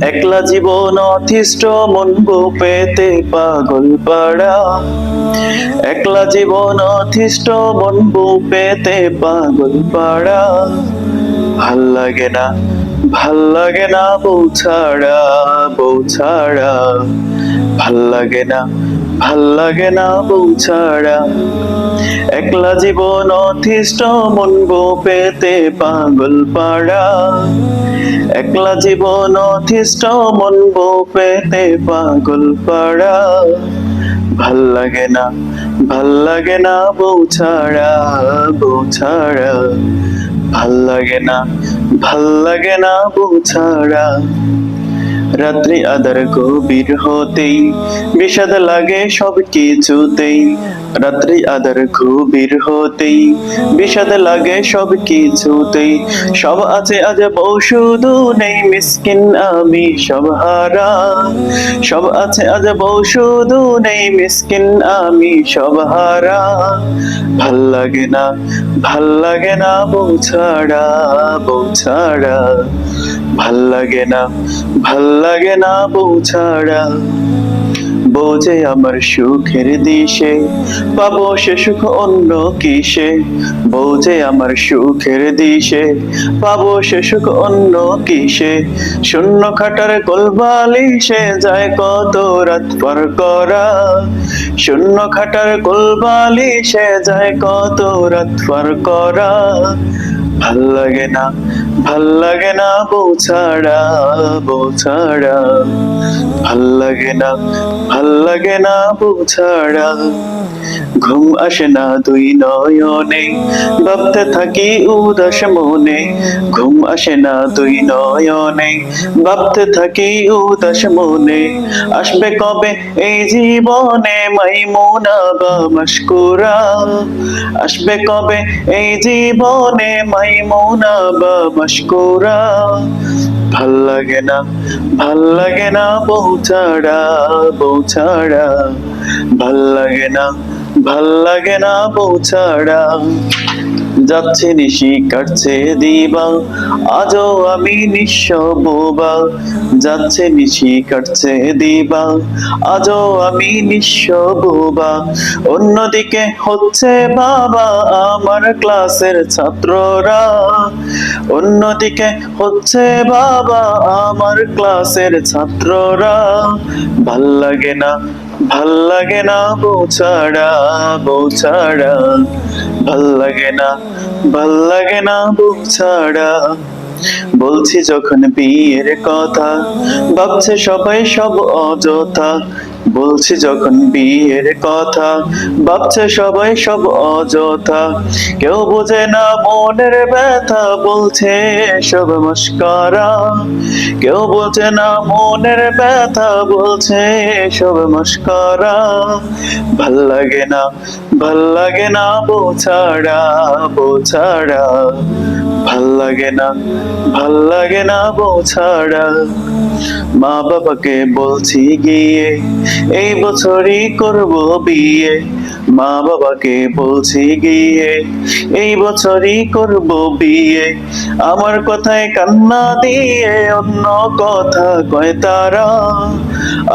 একলা জীবন অতিষ্ঠ, মন পেতে পাগল পাড়া। একলা জীবন অতিষ্ঠ, মন পেতে পাগল পাড়া। ভালো লাগে না, ভালো লাগে না বউ ছাড়া বউ ছাড়া। ভালো লাগে না ভালো লাগে না বউ ছাড়া। একলা জীবন অথিষ্ট মন পেতে পাগল পাড়া। একলা জীবন অথিষ্ট মন পেতে পাগল পাড়া। ভালো লাগে না, ভালো লাগে না বউ ছাড়া বউ ছাড়া। ভালো লাগে না, ভালো লাগে না বউ ছাড়া। রাত্রি আদার গভীর হতেই বিষাদ লাগে সব কিছুতেই। রাত্রি আদার গভীর হতেই বিষাদ লাগে সব কিছুতেই। সব আছে আজ বউ নেই মিসকিন আমি সব হারা। সব আছে আজ বউ নেই মিসকিন আমি সব হারা। ভালো লাগে না, ভালো লাগে না বউ ছাড়া ছাড়া। ভালো লাগে না, ভালো লাগে না বউ ছাড়া। বোঝে আমার সুখের দিশে, পাবো সে সুখ অন্য কিসে। বোঝে আমার সুখের দিশে, পাবো সে সুখ অন্য কিসে। শূন্য খাটার কোলবালিশে যায় কত রাত পার করা। শূন্য খাটার কোলবালিশে যায় কত রাত পার করা। ভালো লাগে না ভালো লাগে না বউ ছাড়া, বউ ভালো লাগে না ভালো লাগে না বউ ছাড়া। ঘুম আসে না দুই নয়নে। ভাবতে থাকি উদাস মনে, ঘুম আসে না দুই নয়নে। ভাবতে থাকি উদাস মনে, আসবে কবে এই জীবনে মাইমুনা বা মস্কুরা আসবে কবে এই জীবনে মাইমুনা বা মস্কুরা ভালো লাগে না, ভালো লাগে না বউ ছাড়া বউ ছাড়া। ভালো লাগে না ভালো লাগে না বউ ছাড়া। যাচ্ছে নিশি, কাটছে দিবা। আজও আমি নিঃস্ব বোবা। যাচ্ছে নিশি, কাটছে দিবা। আজও আমি নিঃস্ব বোবা। অন্যদিকে হচ্ছে বাবা আমার ক্লাসের ছাত্ররা। অন্যদিকে হচ্ছে বাবা আমার ক্লাসের ছাত্ররা। ভালো লাগে না ভালো লাগে না বৌছাড়া বৌছাড়া ভালো লাগে না ভালো লাগে না বৌছাড়া বলছি যখন বিয়ের কথা, ভাবছে সবাই সব অযথা। বলছি যখন বিয়ের কথা, ভাবছে সবাই সব অযথা। কেউ বোঝে না মনের ব্যথা, বলছে সব মস্কারা। কেউ বোঝে না মনের ব্যথা, বলছে সব মস্কারা। ভালো লাগে না, ভালো লাগে না বউ ছাড়া বউ ছাড়া ভালো লাগে না, ভালো লাগে না বউ ছাড়া। মা বাবাকে বলছি গিয়ে, এই বছরই করব বিয়ে। মা বাবাকে বলছি গিয়ে, এই বছরই করব বিয়ে। আমার কথায় কান্না দিয়ে অন্য কথা কয় তারা।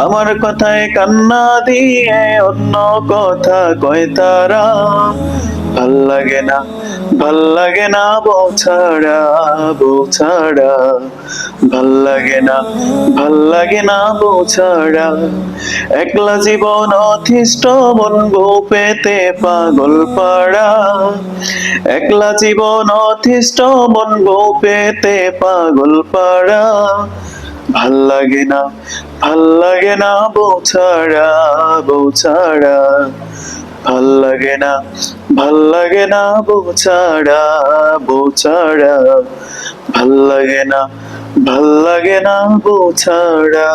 আমার কথায় কান্না দিয়ে অন্য কথা কয় তারা। ভালো লাগে না, ভালো লাগে না বউ ছাড়া ভালো লাগে না, ভালো লাগে না বউ একলা জীবন অতিষ্ঠ, মন বউ পেতে পাগল পাড়া। একলা জীবন অতিষ্ঠ, মন বউ পেতে পাগল পাড়া। ভালো লাগে না, ভালো লাগে না বউ ছাড়া। ভালো লাগে না ভালো লাগে না বৌচাড়া বৌচাড়া ভালো লাগে না ভালো লাগে না বউ ছাড়া